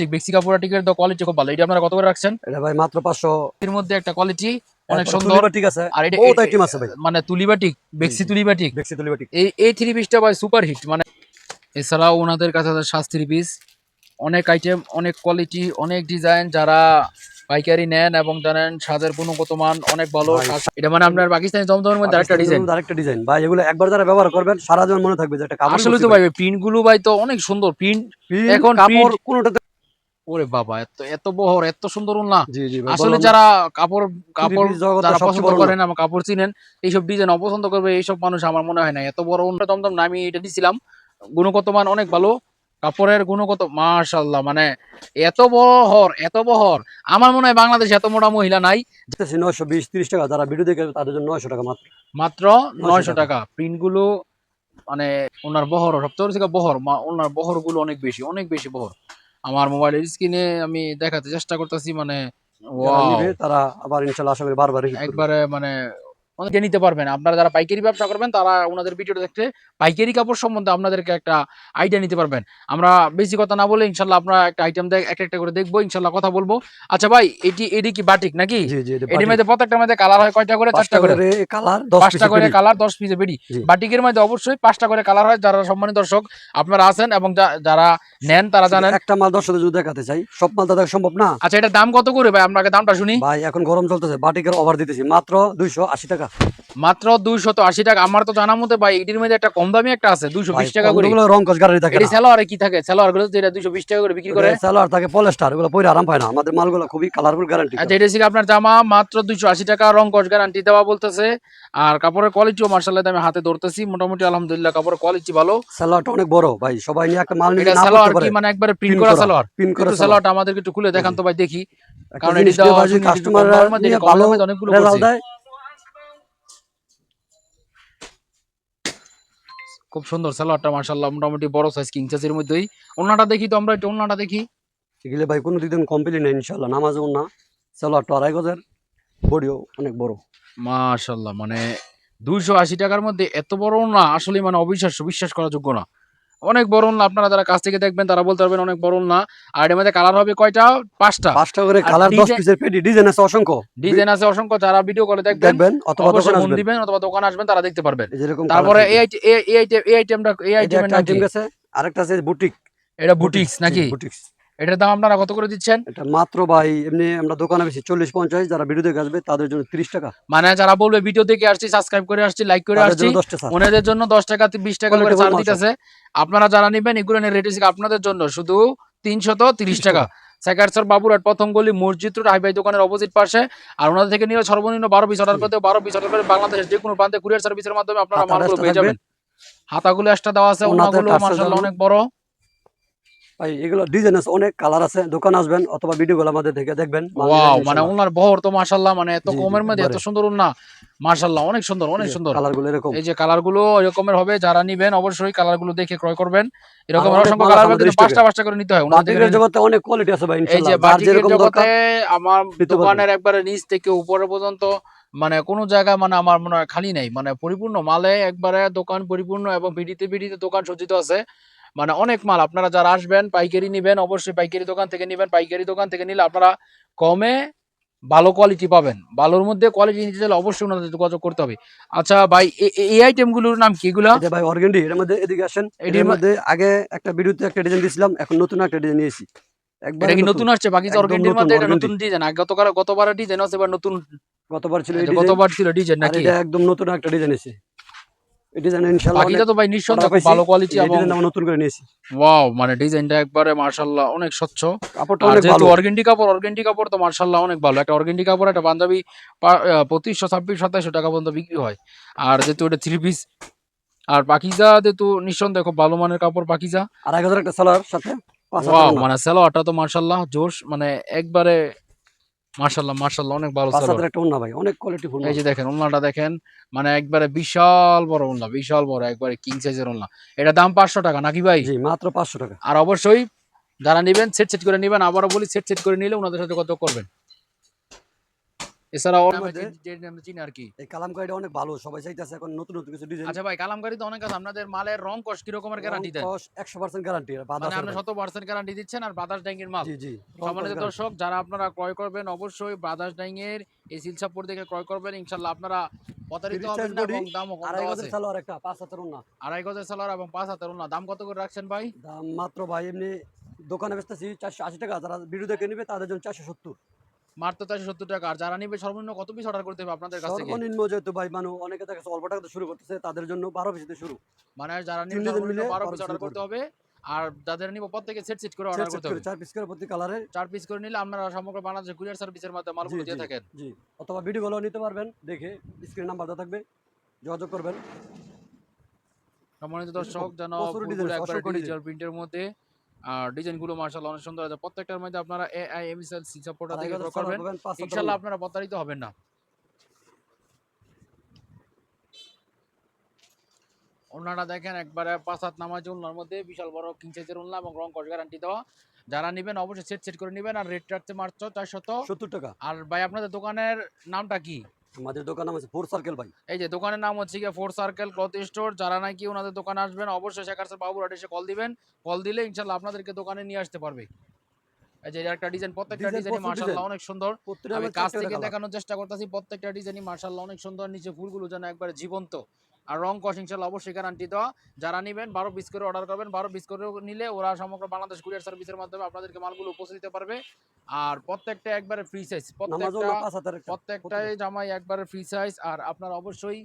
ঠিক বেক্সি কাপড় টিকের তো কোয়ালিটি খুব ভালো। এটা আপনারা কত করে রাখছেন? এটা ভাই মাত্র পাঁচশো। এর মধ্যে একটা কোয়ালিটি অনেক সুন্দর। তুলিবাটিক আছে। আর এটা বহুত আইটেম আছে ভাই। মানে তুলিবাটিক বেক্সি। তুলিবাটিক। দেখছি তুলিবাটিক। এই এই থ্রি পিসটা ভাই সুপার হিট মানে এছাড়াও ওনাদের কাছে আছে সাত থ্রি পিস অনেক আইটেম অনেক কোয়ালিটি অনেক ডিজাইন যারা পাইকারি নেন এবং জানেন সাজের গুণগত মান অনেক ভালো। এটা মানে আপনার পাকিস্তানি জমজমের মধ্যে আরেকটা ডিজাইন আরেকটা ডিজাইন ভাই এগুলো একবার যারা ব্যবহার করবেন সারা জীবন মনে থাকবে যে একটা কাপড় আসলে তো ভাই প্রিন্টগুলো ভাই তো অনেক সুন্দর। প্রিন্ট এখন কাপড় কোনোটাতে ওরে বাবা এত এত বহর এত সুন্দর না আসলে যারা কাপড় কাপড় যারা পছন্দ করেন আমার কাপড় চিনেন এইসব ডিজাইন অপছন্দ করবে এইসব মানুষ আমার মনে হয় না। এত বড় অন্য দমদম না আমি এটা দিছিলাম। গুণগত মান অনেক ভালো। কাপড়ের গুণগত মাশাল্লাহ মানে এত বহর এত বহর। আমার মনে হয় বাংলাদেশে এত মোটা মহিলা নাই। নয়শো বিশ তিরিশ টাকা যারা ভিডিও দেখে তাদের জন্য নয়শো টাকা মাত্র। মাত্র 900 নয়শো টাকা। প্রিন্টগুলো মানে ওনার বহর সবচেয়ে বহর ওনার বহরগুলো অনেক বেশি অনেক বেশি বহর। আমার মোবাইলের স্ক্রিনে আমি দেখাতে চেষ্টা করতেছি মানে তারা আবার ইনশাল্লাহ আশা করি বারবার একবারে মানে অনেকে নিতে পারবেন। আপনারা যারা পাইকারি ব্যবসা করবেন তারা ওনাদের ভিডিওটা দেখতে পাইকারি কাপড় সম্বন্ধে আপনাদেরকে একটা আইডিয়া নিতে পারবেন। আমরা বেশি কথা না বলে ইনশাল্লাহ আমরা একটা আইটেম দেখ একটা একটা করে দেখব ইনশাল্লাহ কথা বলব। আচ্ছা ভাই এটি এটি কি বাটিক নাকি? এটির মধ্যে প্রত্যেকটার মধ্যে কালার হয় কয়টা করে? চারটা করে। কালার পাঁচটা করে কালার দশ পিসে বেডি বাটিকের মধ্যে অবশ্যই পাঁচটা করে কালার হয় যারা সম্মানিত দর্শক আপনারা আছেন এবং যারা নেন তারা জানেন। একটা মাল দশ যদি দেখাতে চাই সব মাল দেখা সম্ভব না? আচ্ছা এটা দাম কত করে ভাই? আপনাকে দামটা শুনি। ভাই এখন গরম চলতেছে বাটিকের অফার দিতেছি মাত্র দুইশো আশি টাকা। মাত্র দুইশত আশি টাকা। আমার তো জানার মতে ভাই এটির মধ্যে একটা কম দামি একটা আছে দুইশো বিশ টাকা করে। রং গাড়ি থাকে এটি কি থাকে? গুলো যেটা দুইশো বিশ টাকা করে বিক্রি করে। সালোয়ার থাকে পলেস্টার এগুলো পরে আরাম পায় না। আমাদের মালগুলো খুবই কালারফুল গ্যারান্টি আচ্ছা এটা ছিল আপনার জামা মাত্র দুইশো আশি টাকা রং কস গ্যারান্টি দেওয়া বলতেছে। আর কাপড়ের কোয়ালিটিও মার্শাল্লাহ আমি হাতে ধরতেছি। মোটামুটি আলহামদুলিল্লাহ কাপড়ের কোয়ালিটি ভালো। সালোয়ারটা অনেক বড় ভাই। সবাই নিয়ে একটা মাল নিয়ে কি? মানে একবারে প্রিন্ট করা। সালোয়ার? পিন করে একটু সালোয়ারটা আমাদেরকে একটু খুলে দেখান তো ভাই দেখি। কারণ এটি দিয়ে দেওয়া ভাই যদি শুনি, এটি customer কম দামের মধ্যে, নিয়ে এটি কম ভালো দামের মধ্যে অনেকগুলো রেজাল্ট করছে। দেয় খুব সুন্দর সালোয়ারটা মার্শাল্লাহ মোটামুটি বড় সাইজ কিং সাইজের মধ্যেই। ওনাটা দেখি তো আমরা একটু ওনাটা দেখি। এগুলো ভাই কোনো দিন কমপ্লিট নেই ইনশাল্লাহ নামাজ না সালোয়ারটা আড়াই গজের বডিও অনেক বড়। মার্শাল্লাহ মানে দুইশো আশি টাকার মধ্যে এত বড় না আসলে মানে অবিশ্বাস্য বিশ্বাস করা যোগ্য না। অনেক বড় না আপনারা যারা কাছ থেকে দেখবেন তারা বলতে পারবেন অনেক বড় না। আর এর মধ্যে কালার হবে কয়টা? পাঁচটা। পাঁচটা করে কালার দশ ডিজাইন- পিসের পেটি ডিজাইন আছে অসংখ্য। ডিজাইন আছে অসংখ্য যারা ভিডিও করে দেখবেন দেখবেন অথবা দোকান আসবেন। দিবেন অথবা দোকান আসবেন তারা দেখতে পারবেন। তারপরে এই এই আইটে- এই আইটেমটা আরেকটা আছে বুটিক। এটা বুটিক্স নাকি? বুটিক্স। এটার দাম আপনারা কত করে দিচ্ছেন? এটা মাত্র ভাই এমনি আমরা দোকানে বেশি চল্লিশ পঞ্চাশ যারা ভিডিও দেখে আসবে তাদের জন্য ত্রিশ টাকা। মানে যারা বলবে ভিডিও দেখে আসছি সাবস্ক্রাইব করে আসছি লাইক করে আসছি। ওনাদের জন্য দশ টাকা বিশ টাকা করে ছাড় দিতেছে। আপনারা যারা নিবেন এগুলো রেট আপনাদের জন্য। শুধু তিনশত তিরিশ টাকা। সেকারসর বাবুরহাট প্রথম গলি মসজিদ রোড হাইবাই দোকানের অপোজিট পাশে। আর ওনাদের থেকে নিলে সর্বনিম্ন বারো পিস অর্ডার করতে বারো পিস অর্ডার করে বাংলাদেশের যে কোনো প্রান্তে কুরিয়ার সার্ভিসের মাধ্যমে আপনারা মালগুলো পেয়ে। যাবেন। হাতাগুলো এক্সট্রা দেওয়া আছে ওনাগুলো মার্শাল্লাহ অনেক বড়। ভাই এগুলো ডিজাইন আছে অনেক কালার আছে। দোকান আসবেন অথবা ভিডিও আমাদের দেখে দেখবেন। ওয়াও মানে ওনার বহর তো মার্শাল্লাহ মানে এত জি, জি, কমের মধ্যে এত সুন্দর না মার্শাল্লাহ অনেক সুন্দর অনেক সুন্দর। কালারগুলো এরকম। এই যে কালার এরকমের হবে যারা নিবেন অবশ্যই কালারগুলো দেখে ক্রয় করবেন। এরকম অসংখ্য কালার হবে কিন্তু পাঁচটা পাঁচটা করে নিতে হয় ওনাদের থেকে বাটিকের নিলে- জগতে অনেক কোয়ালিটি আছে ভাই এই যে বাটিকের জগতে আমার দোকানের একবারে নিচ থেকে উপরে পর্যন্ত মানে কোনো জায়গায় মানে আমার মনে হয় খালি নাই মানে পরিপূর্ণ। মালে একবারে দোকান পরিপূর্ণ এবং বিডিতে বিডিতে দোকান সজ্জিত আছে। মানে অনেক মাল। আপনারা যারা আসবেন পাইকারি নিবেন অবশ্যই পাইকারি দোকান থেকে নিবেন। পাইকারি দোকান থেকে নিলে আপনারা কমে ভালো কোয়ালিটি পাবেন। ভালোর মধ্যে কোয়ালিটি নিতে চাইলে অবশ্যই ওনাদের যোগাযোগ করতে হবে। আচ্ছা ভাই এই আইটেমগুলোর নাম কি এগুলা? এটা ভাই অর্গেন্ডি এর মধ্যে এদিকে আসেন। এটির এর মধ্যে- আগে একটা ভিডিওতে একটা ডিজাইন দিয়েছিলাম এখন নতুন একটা ডিজাইন নিয়েছি। একবার এটা কি নতুন। আসছে? বাকি অর্গেন্ডির নতুন, মধ্যে এটা নতুন ডিজাইন আগে গতকাল গতবার ডিজাইন আছে এবার নতুন গতবার ছিল গতবার ছিল ডিজাইন নাকি? এটা একদম নতুন একটা ডিজাইন এই ডিজাইন ইনশাআল্লাহ বাকিটা তো ভাই নিঃসন্দেহে ভালো কোয়ালিটি এবং আমরা নতুন করে নিয়েছি। ওয়াও মানে ডিজাইনটা একবারে মার্শাল্লাহ অনেক স্বচ্ছ। কাপড়টা অনেক ভালো। অর্গেন্ডি কাপড় অর্গেন্ডি কাপড় তো মার্শাল্লাহ অনেক ভালো। একটা অর্গেন্ডি কাপড় একটা পাঞ্জাবি পঁচিশশো ছাব্বিশ সাতাইশশো টাকা পর্যন্ত বিক্রি হয়। আর যেহেতু এটা থ্রি পিস আর পাকিজা যেহেতু নিঃসন্দেহে খুব ভালো মানের কাপড় পাকিজা। আর এক হাজার একটা সালোয়ার সাথে পাঁচ হাজার ওয়াও মানে সালোয়ারটা তো মার্শাল্লাহ জোশ মানে একবারে মার্শাল্লাহ মার্শাল্লাহ অনেক ভালো সালোয়ার একটা উন্না ভাই অনেক কোয়ালিটি ফুল এই যে দেখেন উন্নাটা দেখেন মানে একবারে বিশাল বড় উন্না বিশাল বড় একবারে কিং সাইজের উন্না এটা দাম পাঁচশো টাকা নাকি ভাই? জি মাত্র পাঁচশো টাকা। আর অবশ্যই যারা নেবেন সেট সেট করে নেবেন আবারও বলি সেট সেট করে নিলে ওনাদের সাথে কত করবেন? এছাড়াও এর মধ্যে- চিনি আর কি। এই কালামকারিটা অনেক ভালো সবাই চাইতেছে এখন নতুন নতুন কিছু ডিজাইন আচ্ছা ভাই কালামকারি তো অনেক আছে আপনাদের মালের রং কস কি রকমের গ্যারান্টি দেন? একশো পার্সেন্ট গ্যারান্টি মানে আপনি শত পার্সেন্ট গ্যারান্টি দিচ্ছেন আর বাতাস ড্যাঙ্গের মাল। জি জি সম্মানিত দর্শক যারা আপনারা ক্রয় করবেন অবশ্যই এই সিলসাপুর থেকে ক্রয় করবেন। ইনশাল্লাহ আপনারা প্রতারিত হবেন না এবং দামও কম আড়াই গজের সালোয়ার একটা পাঁচ হাতের না আড়াই গজের সালোয়ার এবং পাঁচ হাতের উন্না দাম কত করে রাখছেন ভাই? দাম মাত্র ভাই এমনি দোকানে বেচতেছি চারশো আশি টাকা। যারা ভিডিও দেখে নিবে তাদের জন্য চারশো সত্তর। মাত্র চারশো সত্তর টাকা। আর যারা নিবে সর্বনিম্ন কত পিস অর্ডার করতে হবে আপনাদের কাছ সর্বনিম্ন যেহেতু ভাই অনেকে দেখা অল্প টাকা শুরু করতেছে তাদের জন্য বারো পিস শুরু। মানে যারা নিবে বারো পিস অর্ডার করতে হবে। আর যাদের নিব প্রত্যেকে সেট সেট করে অর্ডার করতে হবে। চার পিস করে প্রতি কালারে চার পিস করে নিলে আপনারা সমগ্র বাংলাদেশে কুরিয়ার সার্ভিসের মাধ্যমে মালগুলো দিয়ে থাকেন। জি। অথবা ভিডিওগুলো নিতে পারবেন দেখে স্ক্রিন নাম্বার দেওয়া থাকবে যোগাযোগ করবেন। সম্মানিত দর্শক যেন একবার ডিজিটাল প্রিন্টের মধ্যে আর ডিজাইনগুলো মার্শাল অনেক সুন্দর আছে। প্রত্যেকটার মধ্যে আপনারা এআই এমএসএল সি সাপোর্টার থেকে গজের করবেন। ওড়না। আপনারা প্রতারিত হবেন না। ওনারা দেখেন একবারে পাঁচ হাত নামাজ ওনার মধ্যে বিশাল বড় কিং সাইজের ওনা এবং রং কস গ্যারান্টি দেওয়া। যারা নেবেন অবশ্যই সেট সেট করে নেবেন। আর রেট রাখতে মাত্র চারশত সত্তর টাকা। আর ভাই আপনাদের দোকানের নামটা কি? আমাদের দোকান নাম আছে ফোর সার্কেল ভাই। এই যে দোকানের নাম হচ্ছে গিয়ে ফোর সার্কেল ক্লথ স্টোর। যারা নাকি ওনাদের দোকানে আসবেন অবশ্যই শেখার স্যার বাবুর এসে কল দিবেন। কল দিলে ইনশাল্লাহ আপনাদেরকে দোকানে নিয়ে আসতে পারবে। এই যে একটা ডিজাইন প্রত্যেকটা ডিজাইনই অনেক সুন্দর। আমি কাছ থেকে দেখানোর চেষ্টা করতেছি প্রত্যেকটা ডিজাইনই অনেক সুন্দর নিচে ফুলগুলো যেন একবারে জীবন্ত। আর রং কসিং ইনশাল্লাহ অবশ্যই গ্যারান্টি দেওয়া যারা নেবেন বারো পিস করে অর্ডার করবেন বারো পিস করে নিলে ওরা সমগ্র বাংলাদেশ কুরিয়ার সার্ভিসের মাধ্যমে আপনাদেরকে মালগুলো পৌঁছে দিতে পারবে আর প্রত্যেকটা একবারে ফ্রি সাইজ প্রত্যেকটা। প্রত্যেকটাই জামাই একবারে ফ্রি সাইজ আর আপনারা অবশ্যই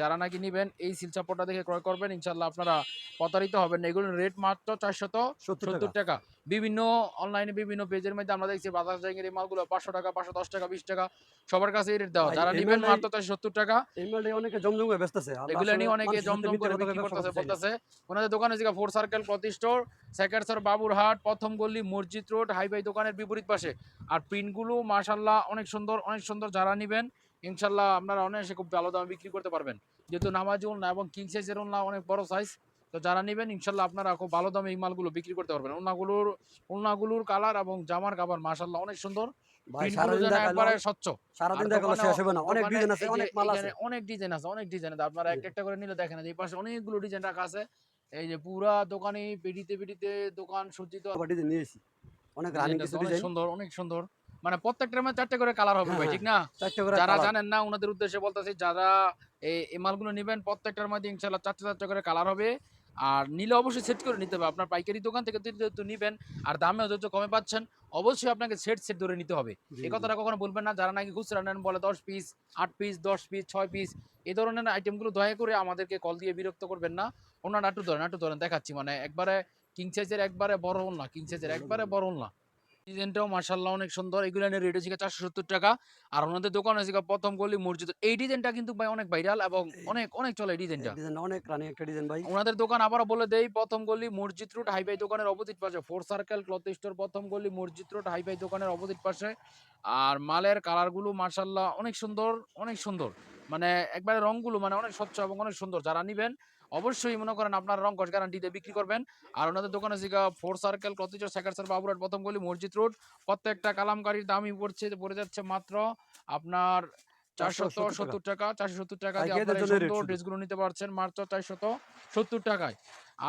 যারা নাকি নেবেন এই সিল চাপড়টা দেখে ক্রয় করবেন ইনশাল্লাহ আপনারা প্রতারিত হবেন এগুলোর রেট মাত্র চারশত সত্তর টাকা। বিভিন্ন অনলাইনে বিভিন্ন পেজের মধ্যে আমরা দেখছি বাজার জায়গার এই মালগুলো পাঁচশো টাকা পাঁচশো দশ টাকা বিশ টাকা সবার কাছে রেট দেওয়া। যারা নেবেন মাত্র চারশো সত্তর টাকা। অনেকে জমজম ব্যস্তেছে আমরা এগুলো নিয়ে অনেকে জমজম করে বিক্রি করতেছে। বলতেছে। ওনাদের দোকান হচ্ছে four circle store second sir Baburhat প্রথম গল্লি মসজিদ রোড হাইভাই দোকানের বিপরীত পাশে। আর প্রিন্টগুলো মাশাল্লাহ অনেক সুন্দর অনেক সুন্দর যারা নেবেন ইনশাল্লাহ আপনারা অনায়াসে খুব ভালো দামে বিক্রি করতে পারবেন। যেহেতু নামাজি ওলনা এবং কিং সাইজের ওলনা অনেক বড় সাইজ তো যারা নেবেন ইনশাল্লাহ আপনারা খুব ভালো দামে এই মালগুলো বিক্রি করতে পারবেন। ওলনাগুলোর ওলনাগুলোর কালার এবং জামার কাপড় মাশাল্লাহ অনেক সুন্দর। অনেক ডিজাইন আছে অনেক মাল আছে। এখানে অনেক ডিজাইন আছে অনেক ডিজাইন আছে। আপনারা জি। একটা একটা করে নিলে দেখেন এই পাশে অনেকগুলো ডিজাইন রাখা আছে। এই যে পুরা দোকানে পিড়িতে পিড়িতে দোকান সজ্জিত। আবার ডিজাইন নিয়ে এসেছি। অনেক রানিং কিছু ডিজাইন সুন্দর অনেক সুন্দর। মানে প্রত্যেকটার মধ্যে চারটে করে কালার হবে ভাই হ্যাঁ, ঠিক না? যারা জানেন না ওনাদের উদ্দেশ্যে বলতেছি যারা এই মালগুলো নেবেন প্রত্যেকটার মধ্যে ইনশাল্লাহ চারটে চারটে করে কালার হবে। আর নিলে অবশ্যই সেট করে নিতে হবে। আপনার পাইকারি দোকান থেকে যেহেতু নিবেন আর দামে যত কমে পাচ্ছেন অবশ্যই আপনাকে সেট সেট ধরে নিতে হবে। এই কথাটা কখনো বলবেন না। যারা নাকি খুচরা নেন বলে দশ পিস আট পিস দশ পিস ছয় পিস এই ধরনের আইটেমগুলো দয়া করে আমাদেরকে কল দিয়ে বিরক্ত করবেন না। ওনার নাটু ধরেন নাটু ধরেন দেখাচ্ছি। মানে একবারে কিং সাইজের একবারে বড় হল না কিং সাইজের একবারে বড় হল না ডিজাইনটাও মার্শাল্লাহ অনেক সুন্দর। এগুলো রেট হচ্ছে চারশো সত্তর টাকা। আর ওনাদের দোকান আছে প্রথম গলি মসজিদ। এই ডিজাইনটা কিন্তু ভাই অনেক ভাইরাল এবং অনেক অনেক চলে এই ডিজাইনটা। অনেক রানিং একটা ডিজাইন ভাই। ওনাদের দোকান আবারও বলে দেই প্রথম গলি মসজিদ রোড হাইভাই দোকানের অপোজিট পাশে। ফোর সার্কেল ক্লথ স্টোর প্রথম গলি মসজিদ রোড হাইভাই দোকানের অপোজিট পাশে। আর মালের কালারগুলো মার্শাল্লাহ অনেক সুন্দর অনেক সুন্দর। মানে একবারে রংগুলো মানে অনেক স্বচ্ছ এবং অনেক সুন্দর। যারা নিবেন অবশ্যই মনে করেন আপনার রং কস গ্যারান্টি দিয়ে বিক্রি করবেন। আর ওনাদের দোকানে জিগা four circle store second sir Baburhat প্রথম গলি মসজিদ রোড প্রত্যেকটা কালামকারির দামই পড়ছে পড়ে যাচ্ছে মাত্র আপনার সত্তর টাকা। চারশো সত্তর টাকা দিয়ে আপনারা সুন্দর ড্রেসগুলো নিতে পারছেন মাত্র চারশত সত্তর টাকায়।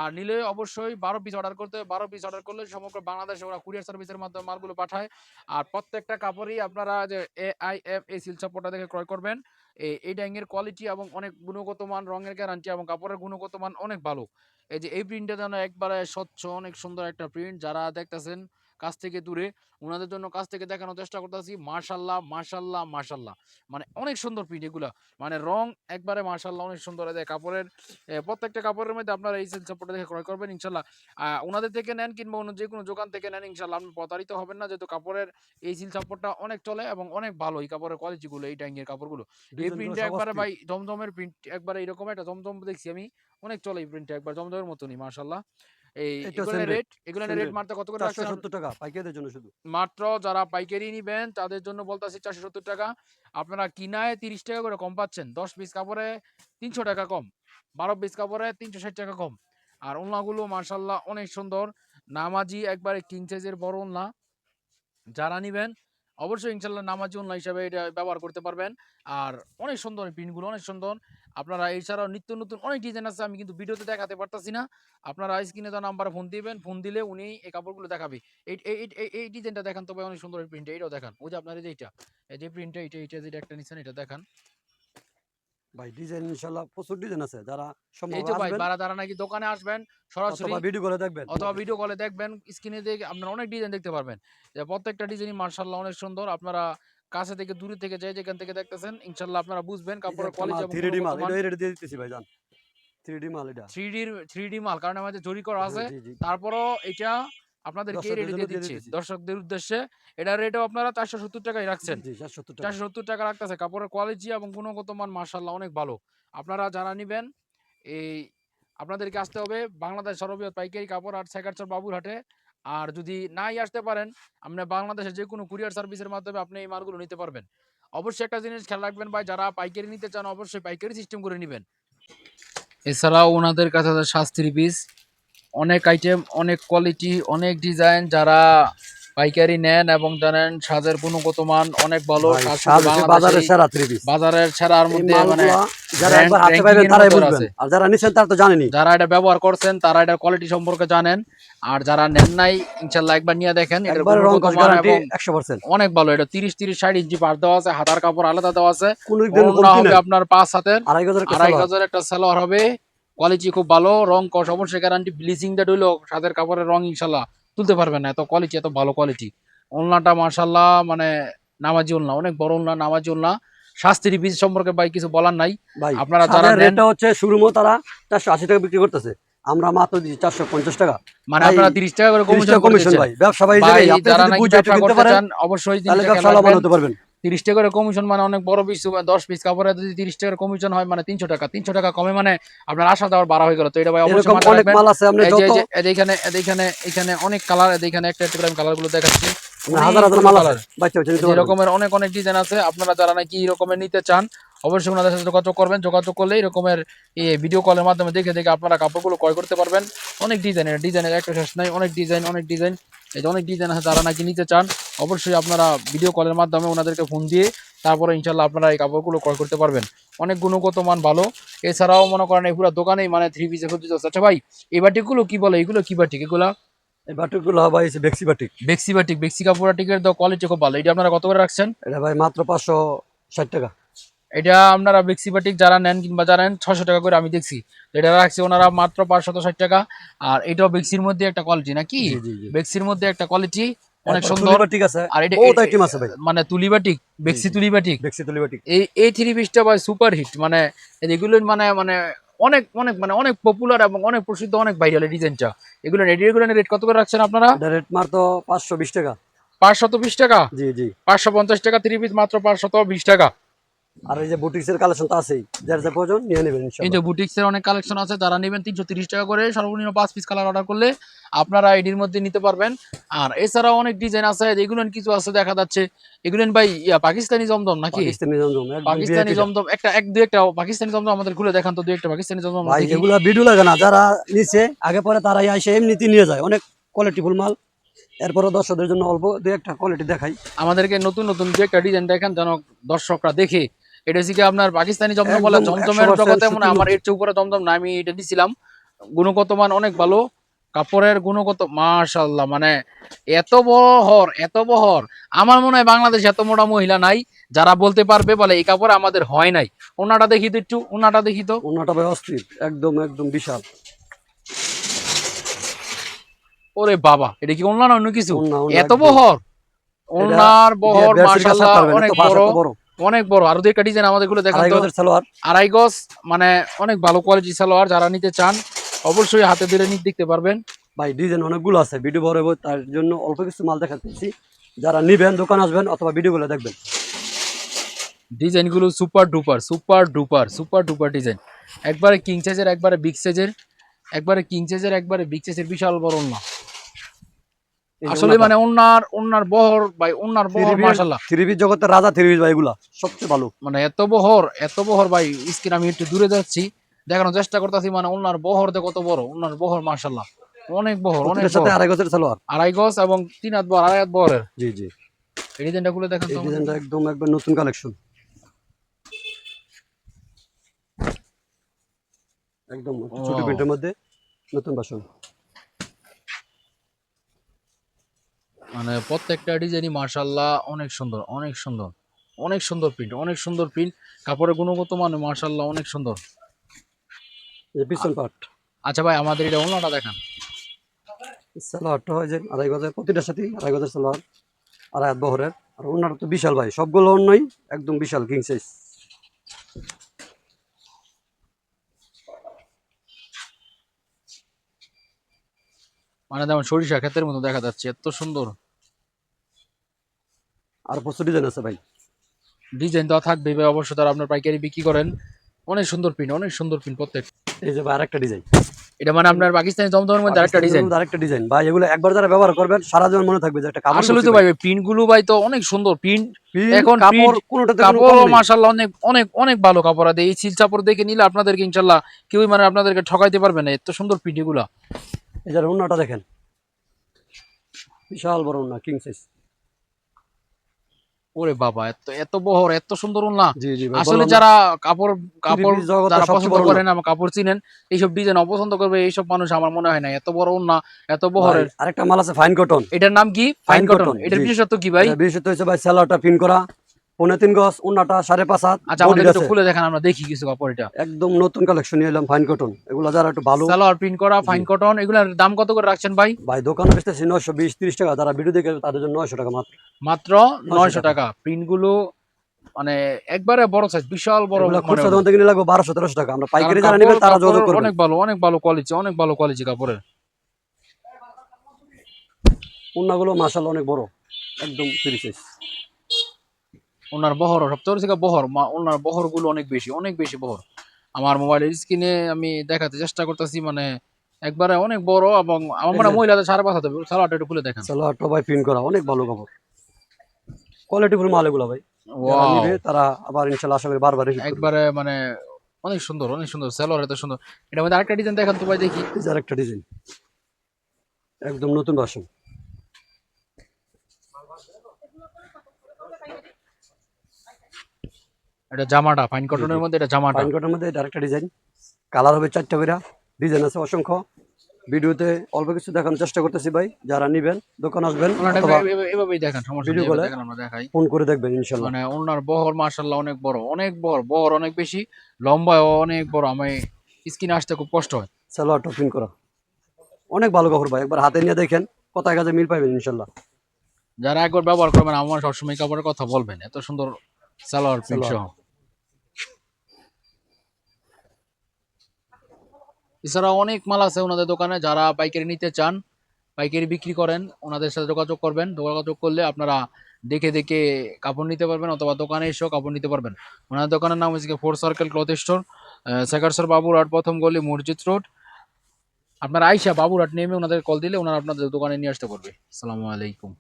আর নিলে অবশ্যই বারো পিস অর্ডার করতে হবে বারো পিস অর্ডার করলে সমগ্র বাংলাদেশে ওরা কুরিয়ার সার্ভিসের মাধ্যমে মালগুলো পাঠায়। আর প্রত্যেকটা কাপড়ই আপনারা যে এ আই এফ এই সিল সাপোর্টটা দেখে ক্রয় করবেন। এই ড্যাঙ্গের কোয়ালিটি এবং অনেক গুণগত মান, রঙের গ্যারান্টি এবং কাপড়ের গুণগত মান অনেক ভালো। এই যে এই প্রিন্টটা যেন একবারে স্বচ্ছ, অনেক সুন্দর একটা প্রিন্ট যারা দেখতেছেন কাছ থেকে দূরে। ওনাদের জন্য কাছ থেকে দেখানোর চেষ্টা করতেছি। মার্শাল্লাহ মার্শাল্লাহ মার্শাল্লাহ মানে অনেক সুন্দর প্রিন্ট এগুলা। মানে রং একবারে মার্শাল্লাহ অনেক সুন্দর। এদের কাপড়ের প্রত্যেকটা কাপড়ের মধ্যে আপনারা এই সেল সাপোর্টটা দেখে ক্রয় করবেন ইনশাল্লাহ। ওনাদের থেকে নেন কিংবা অন্য যে কোনো দোকান থেকে নেন ইনশাল্লাহ আপনি প্রতারিত হবেন না। যেহেতু কাপড়ের এই সিল সাপোর্টটা অনেক চলে এবং অনেক ভালো এই কাপড়ের কোয়ালিটিগুলো এই ট্যাঙ্গের কাপড়গুলো। এই গুলো প্রিন্টটা একবারে ভাই জমজমের প্রিন্ট একবারে এরকম একটা জমজম দেখছি আমি। অনেক চলে এই প্রিন্টটা একবার জমজমের মতনই মার্শাল্লাহ এই এগুলোর রেট এগুলোর রেট। মাত্র কত করে টাকা পাইকারিদের জন্য শুধু। মাত্র যারা পাইকারি নিবেন তাদের জন্য বলতেছি চারশো সত্তর টাকা। আপনারা কিনায় তিরিশ টাকা করে কম পাচ্ছেন দশ পিস কাপড়ে তিনশো টাকা কম বারো পিস কাপড়ে তিনশো ষাট টাকা কম। আর ওলনাগুলো মার্শাল্লাহ অনেক সুন্দর নামাজি একবারে কিং সাইজের বড় ওলনা যারা নিবেন অবশ্যই ইনশাল্লাহ নামাজি উন্না হিসাবে এটা ব্যবহার করতে পারবেন। আর অনেক সুন্দর প্রিন্টগুলো অনেক সুন্দর। আপনারা এছাড়াও নিত্য নতুন অনেক ডিজাইন আছে আমি কিন্তু ভিডিওতে দেখাতে পারতাছি না। আপনারা স্ক্রিনে দেওয়া নাম্বারে ফোন দিবেন ফোন দিলে উনি এই কাপড়গুলো দেখাবে। এই এই ডিজাইনটা দেখান তো ভাই অনেক সুন্দর প্রিন্ট এইটাও দেখান। ওই যে আপনার এই যে এইটা এই যে প্রিন্টটা এইটা এইটা যেটা একটা নিচ্ছেন এটা দেখান। ভাই ডিজাইন ইনশাল্লাহ প্রচুর ডিজাইন আছে যারা সম্ভব এই তো ভাই নাকি দোকানে আসবেন সরাসরি অথবা ভিডিও করে দেখবেন। অথবা ভিডিও কলে দেখবেন স্ক্রিনে দেখে আপনারা অনেক ডিজাইন দেখতে পারবেন। যে প্রত্যেকটা ডিজাইনই মার্শাল্লাহ অনেক সুন্দর আপনারা কাছে থেকে দূরে থেকে যে যেখান থেকে দেখতেছেন ইনশাল্লাহ আপনারা বুঝবেন কাপড়ের কোয়ালিটি থ্রি ডি মাল এটা দিয়ে দিতেছি ভাই জান মাল এটা। থ্রি ডির থ্রি ডি মাল কারণ আমাদের জরি করা আছে। তারপরও এটা আপনাদেরকে দিয়ে দিচ্ছি। দর্শকদের উদ্দেশ্যে রেটও আপনারা চারশো সত্তর টাকায় রাখছেন। টাকা। চারশো সত্তর টাকা রাখতেছে। কাপড়ের কোয়ালিটি এবং গুণগত মান মার্শাল্লাহ অনেক ভালো। আপনারা যারা নিবেন এই আপনাদেরকে আসতে হবে বাংলাদেশ সর্ববৃহৎ পাইকারি কাপড় আর সেকারচর বাবুরহাটে। আর যদি নাই আসতে পারেন, আপনি বাংলাদেশের যে কোনো কুরিয়ার সার্ভিসের মাধ্যমে আপনি এই মালগুলো নিতে পারবেন। অবশ্যই একটা জিনিস খেয়াল রাখবেন ভাই, যারা পাইকারি নিতে চান অবশ্যই পাইকারি সিস্টেম করে নেবেন। এছাড়াও ওনাদের কাছে শাস্ত্রী পিস অনেক আইটেম অনেক কোয়ালিটি অনেক ডিজাইন যারা পাইকারি নেন এবং জানেন সাজের গুণগত মান অনেক ভালো। বাজারের সেরা থ্রি পিস বাজারের ছাড়ার এই মধ্যে মানে যারা একবার হাতে পাইবেন তারাই বুঝবেন। আর যারা নিছেন তারা তো জানেনি যারা এটা ব্যবহার করছেন তারা এটার কোয়ালিটি সম্পর্কে জানেন। আর যারা নেন নাই ইনশাল্লাহ একবার নিয়ে দেখেন গুণগত মান এবং অনেক ভালো। এটা তিরিশ তিরিশ ষাট ইঞ্চি পার দেওয়া আছে হাতার কাপড় আলাদা দেওয়া আছে। কোনো হবে আপনার পাঁচ হাতের। আড়াই গজের একটা আড়াই সালোয়ার। গজের একটা সালোয়ার হবে। কোয়ালিটি খুব ভালো রং কস অবশ্যই গ্যারান্টি ব্লিচিং দিয়ে হইল সাদের কাপড়ের রং ইনশাল্লাহ তুলতে পারবেন না এত কোয়ালিটি এত ভালো কোয়ালিটি ওলনাটা মার্শাল্লাহ মানে নামাজি ওলনা অনেক বড় ওলনা নামাজি ওলনা। শাস্তির বীজ সম্পর্কে ভাই কিছু বলার নাই। ভাই আপনারা যারা রেটটা হচ্ছে শুরু তারা চারশো আশি টাকা বিক্রি করতেছে। আমরা মাত্র দিচ্ছি চারশো পঞ্চাশ টাকা। মানে আপনারা তিরিশ টাকা করে কমিশন ভাই ব্যবসা ভাই যারা কিনতে পারেন অবশ্যই ব্যবসা লাভবান। হতে পারবেন। তিরিশ টাকার করে কমিশন মানে অনেক বড় পিস দশ পিস কাপড়ে যদি তিরিশ টাকার কমিশন হয় মানে তিনশো টাকা। তিনশো টাকা কমে মানে আপনার আসা যাওয়ার বাড়া হয়ে গেল। তো এটা ভাই অবশ্যই এখানে এখানে এখানে অনেক কালার এখানে একটা একটা করে আমি কালারগুলো দেখাচ্ছি। মানে হাজার হাজার অনেকগুলো মাল colour। আছে বাচ্চা বাচ্চা নিতে যে পারবেন। রকমের অনেক অনেক ডিজাইন আছে। আপনারা যারা নাকি এই রকমের নিতে চান অবশ্যই ওনাদের সাথে যোগাযোগ করবেন। যোগাযোগ করলে এরকমের ভিডিও কলের মাধ্যমে দেখে দেখে আপনারা কাপড়গুলো ক্রয় করতে পারবেন। অনেক ডিজাইনের ডিজাইনের একটা শেষ নাই অনেক ডিজাইন অনেক ডিজাইন এই যে অনেক ডিজাইন আছে যারা নাকি নিতে চান অবশ্যই আপনারা ভিডিও কলের মাধ্যমে ওনাদেরকে ফোন দিয়ে তারপরে ইনশাল্লাহ আপনারা এই কাপড়গুলো ক্রয় করতে পারবেন। অনেক গুণগত মান ভালো। এছাড়াও মনে করেন এই পুরো দোকানেই মানে থ্রি পিসে সজ্জিত আছে আচ্ছা ভাই এই বাটিকগুলো কি বলে? এগুলো কি বাটিক? এগুলা? এই বাটিকগুলো ভাই বেক্সি বাটিক। বেক্সি বাটিক বেক্সি কাপড়াটিকের তো কোয়ালিটি খুব ভালো। এটা আপনারা কত করে রাখছেন? এটা ভাই মাত্র পাঁচশো ষাট টাকা। এটা আপনারা বেক্সিবাটিক যারা নেন কিংবা যারা নেন ছশো টাকা করে আমি দেখছি। এটা রাখছি ওনারা মাত্র পাঁচশত ষাট টাকা। আর এটাও বেক্সির মধ্যে একটা কোয়ালিটি নাকি? বেক্সির মধ্যে একটা কোয়ালিটি অনেক তারপর সুন্দর। তুলি বাটিক আছে। আর এটা বহুত আইটেম আছে ভাই। মানে তুলিবাটিক বেক্সি তুলিবাটিক বেক্সি এই এই থ্রি পিসটা ভাই সুপার হিট মানে এগুলো মানে মানে অনেক অনেক মানে অনেক পপুলার এবং অনেক প্রসিদ্ধ অনেক ভাইরাল ডিজাইনটা এগুলো এগুলো রেট কত করে রাখছেন আপনারা? রেট মাত্র পাঁচশো বিশ টাকা। পাঁচশত বিশ টাকা? জি জি। পাঁচশো পঞ্চাশ টাকা থ্রি পিস মাত্র পাঁচশত বিশ টাকা। আর এই যে বুটিক্সের কালেকশন তো আছেই। যার যা প্রয়োজন নিয়ে নেবেন এই যে বুটিক্সের অনেক কালেকশন আছে যারা নেবেন তিনশো তিরিশ টাকা করে সর্বনিম্ন পাঁচ পিস কালার অর্ডার করলে আপনারা এটির মধ্যে নিতে পারবেন। আর এছাড়াও অনেক ডিজাইন আছে এগুলো কিছু আছে দেখা যাচ্ছে। এগুলো ভাই ইয়া পাকিস্তানি জমদম নাকি? পাকিস্তানি জমজম একদম পাকিস্তানি জমদম একটা এক দুই একটা পাকিস্তানি জমদম আমাদের খুলে দেখান তো দুই একটা পাকিস্তানি জমদম ভাই। এগুলা ভিডিও লাগে না। যারা নিচে আগে পরে তারাই এসে এমনিতে নিয়ে যায়। অনেক কোয়ালিটিফুল মাল। এরপরে দর্শকদের জন্য অল্প দু একটা কোয়ালিটি দেখাই। আমাদেরকে নতুন নতুন দু একটা ডিজাইন দেখান যেন দর্শকরা দেখে। এটা হচ্ছে আপনার পাকিস্তানি একদম বলে জমদমের জগতে মনে আমার এর চেয়ে উপরে জমদম না আমি এটা দিছিলাম। গুণগত মান অনেক ভালো। কাপড়ের গুণগত মাশাল্লাহ মানে এত বহর এত বহর। আমার মনে হয় বাংলাদেশে এত মোটা মহিলা নাই যারা বলতে পারবে বলে এই কাপড় আমাদের হয় নাই। ওনাটা দেখি তো একটু ওনাটা দেখি তো। অন্যটা ভাই অস্থির একদম একদম বিশাল। ওরে বাবা এটা কি অন্য না অন্য কিছু? এত। বহর। ওনার বহর মাশাল্লাহ অনেক বড়। অনেক বড়। আরও একটা ডিজাইন আমাদেরগুলো দেখান সালোয়ার। আড়াই গজ মানে অনেক ভালো কোয়ালিটি সালোয়ার যারা নিতে চান অবশ্যই হাতে ধরে নিতে দেখতে পারবেন। ভাই ডিজাইন অনেকগুলো আছে ভিডিও বড় হবে তার জন্য অল্প কিছু মাল দেখাতেছি যারা নিবেন দোকান আসবেন অথবা ভিডিওগুলো দেখবেন। ডিজাইনগুলো super duper super duper super duper design একবারে কিং সাইজের একবারে বিগ সাইজের একবারে কিং সাইজের একবারে বিগ সাইজের বিশাল বড় যে আসলে মানে ওন্নার ওন্নার বহর ভাই ওন্নার বহর থ্রি পিস- মাশাল্লাহ থ্রি পিস জগতের রাজা থ্রি পিস ভাই এগুলা সবচেয়ে ভালো। মানে এত বহর এত বহর ভাই স্ক্রিন আমি একটু দূরে যাচ্ছি দেখানোর চেষ্টা করতেছি মানে ওনার বহর দেখো কত বড় ওনার বহর মাশাল্লাহ অনেক বহর অনেক সাথে আড়াই গজের সালোয়ার। আড়াই গজ এবং তিন হাত বহর আড়াই হাত বহরের। জি জি। এই ডিজাইনটা খুলে দেখেন তো আমাদের। ডিজাইনটা একদম একবার নতুন কালেকশন। একদম ছোট প্রিন্টের মধ্যে নতুন বাসন। মানে প্রত্যেকটা ডিজাইনই মার্শাল্লাহ অনেক সুন্দর অনেক সুন্দর অনেক সুন্দর প্রিন্ট অনেক সুন্দর প্রিন্ট কাপড়ের গুণগত মানে মার্শাল্লাহ অনেক সুন্দর। পিছন আচ্ছা ভাই আমাদের এটা ওনাটা দেখান। সালোয়ারটা হয় যে আড়াই গজের প্রতিটার সাথে আড়াই গজের সালোয়ার আড়াই হাত বহরের। আর তো বিশাল ভাই সবগুলো অন্যই একদম বিশাল কিং সাইজ মানে যেমন সরিষা ক্ষেতের মতো দেখা যাচ্ছে এত সুন্দর। আর প্রচুর ডিজাইন আছে ভাই। ডিজাইন দেওয়া থাকবে ভাই অবশ্যই তারা আপনার পাইকারি বিক্রি করেন। অনেক সুন্দর প্রিন্ট অনেক সুন্দর প্রিন্ট প্রত্যেক। এই যে ভাই আরেকটা ডিজাইন এটা মানে আপনার পাকিস্তানি জমজমের মধ্যে আরেকটা ডিজাইন আরেকটা ডিজাইন ভাই এগুলো একবার যারা ব্যবহার করবেন সারা জীবন মনে থাকবে যে একটা কাপড় আসলে তো ভাই প্রিন্টগুলো ভাই তো অনেক সুন্দর। প্রিন্ট এখন কাপড় কোনোটাতে কাপড়। মাশাল্লাহ অনেক অনেক অনেক ভালো কাপড় আছে। এই সিল চাপড় দেখে নিলে আপনাদেরকে ইনশাল্লাহ কেউই মানে আপনাদেরকে ঠকাইতে পারবে না। এত সুন্দর প্রিন্ট এগুলা। এই যে ওনাটা দেখেন। বিশাল বড় ওনা কিং সাইজ ওরে বাবা এত এত বহর এত সুন্দর না আসলে যারা কাপড় কাপড় যারা পছন্দ করেন আমার কাপড় চিনেন এইসব ডিজাইন অপছন্দ করবে এইসব মানুষ আমার মনে হয় না। এত বড় না এত বহরের। আরেকটা মাল আছে ফাইন কটন এটার নাম কি? ফাইন কটন এটার বিশেষত্ব কি ভাই? বিশেষত্ব হচ্ছে ভাই সেলারটা পিন করা। পনেরো তিন গজ ওনাটা সাড়ে পাঁচ হাত আচ্ছা আমাদের একটু খুলে দেখেন আমরা দেখি কিছু কাপড় এটা একদম নতুন কালেকশন নিয়ে এলাম ফাইন কটন এগুলো যারা একটু ভালো সালোয়ার প্রিন্ট করা ফাইন কটন এগুলার দাম কত করে রাখছেন ভাই? ভাই দোকানে বেচতেছি নয়শো বিশ তিরিশ টাকা। যারা ভিডিও দেখে তাদের জন্য নয়শো টাকা মাত্র। মাত্র নয়শো টাকা। প্রিন্টগুলো মানে একবারে বড় সাইজ বিশাল বড় খুচরা দোকান থেকে লাগবে বারোশো তেরোশো টাকা। আমরা পাইকারি যারা নেবেন তারা যোগাযোগ কাপড় অনেক ভালো অনেক ভালো কোয়ালিটি অনেক ভালো কোয়ালিটি কাপড়ের। ওনাগুলো মাসাল অনেক বড়। একদম ফ্রি সাইজ ওনার বহর সবচেয়ে থেকে বহর মা ওনার বহরগুলো অনেক বেশি অনেক বেশি বহর। আমার মোবাইলের স্ক্রিনে আমি দেখাতে চেষ্টা করতেছি মানে একবারে অনেক বড় এবং আমার মনে মহিলাদের সাড়ে পাঁচ হাতে সালোয়ারটা একটু খুলে দেখেন। সালোয়ারটা ভাই প্রিন্ট করা অনেক ভালো কাপড়। কোয়ালিটিফুল মাল এগুলো ভাই। তারা আবার ইনশাল্লাহ আশা করি বারবার একবারে মানে অনেক সুন্দর অনেক সুন্দর সালোয়ার এত সুন্দর। এটার মধ্যে আরেকটা ডিজাইন দেখান তো ভাই দেখি। আরেকটা ডিজাইন একদম নতুন ভার্সন এটা জামাটা ফাইন কটনের মধ্যে এটা জামাটা। ফাইন কটনের মধ্যে এটা আরেকটা ডিজাইন কালার হবে চারটা করে ডিজাইন আছে অসংখ্য। ভিডিওতে অল্প কিছু দেখানোর চেষ্টা করতেছি ভাই যারা নিবেন দোকান আসবেন এভাবেই দেখেন? দেখেন আমরা দেখাই। ফোন করে দেখবেন ইনশাল্লাহ। মানে ওনার বহর মার্শাল্লাহ অনেক বড় অনেক বড় বহর অনেক বেশি লম্বায় অনেক বড় আমি স্কিনে আসতে খুব কষ্ট হয়। সালোয়ারটা প্রিন্ট করা। অনেক ভালো কাপড় ভাই একবার হাতে নিয়ে দেখেন কোথায় কাজে মিল পাইবেন ইনশাল্লাহ। যারা একবার ব্যবহার করবেন আমার সবসময় কাপড়ের কথা বলবেন এত সুন্দর সালোয়ার প্রিন্ট সহ। এছাড়া অনেক মাল আছে ওনাদের দোকানে, যারা পাইকারি নিতে চান, পাইকারি বিক্রি করেন, ওনাদের সাথে যোগাযোগ করবেন। যোগাযোগ করলে আপনারা দেখে দেখে কাপড় নিতে পারবেন অথবা দোকানে এসেও কাপড় নিতে পারবেন। ওনাদের দোকানের নাম হচ্ছে ফোর সার্কেল ক্লথ স্টোর সেকারসর বাবুরহাট, প্রথম গলি, মসজিদ রোড। আপনারা আইসা বাবুরহাট নেমে ওনাদের কল দিলে ওনারা আপনাদের দোকানে নিয়ে আসতে পারবে। আসসালামু আলাইকুম।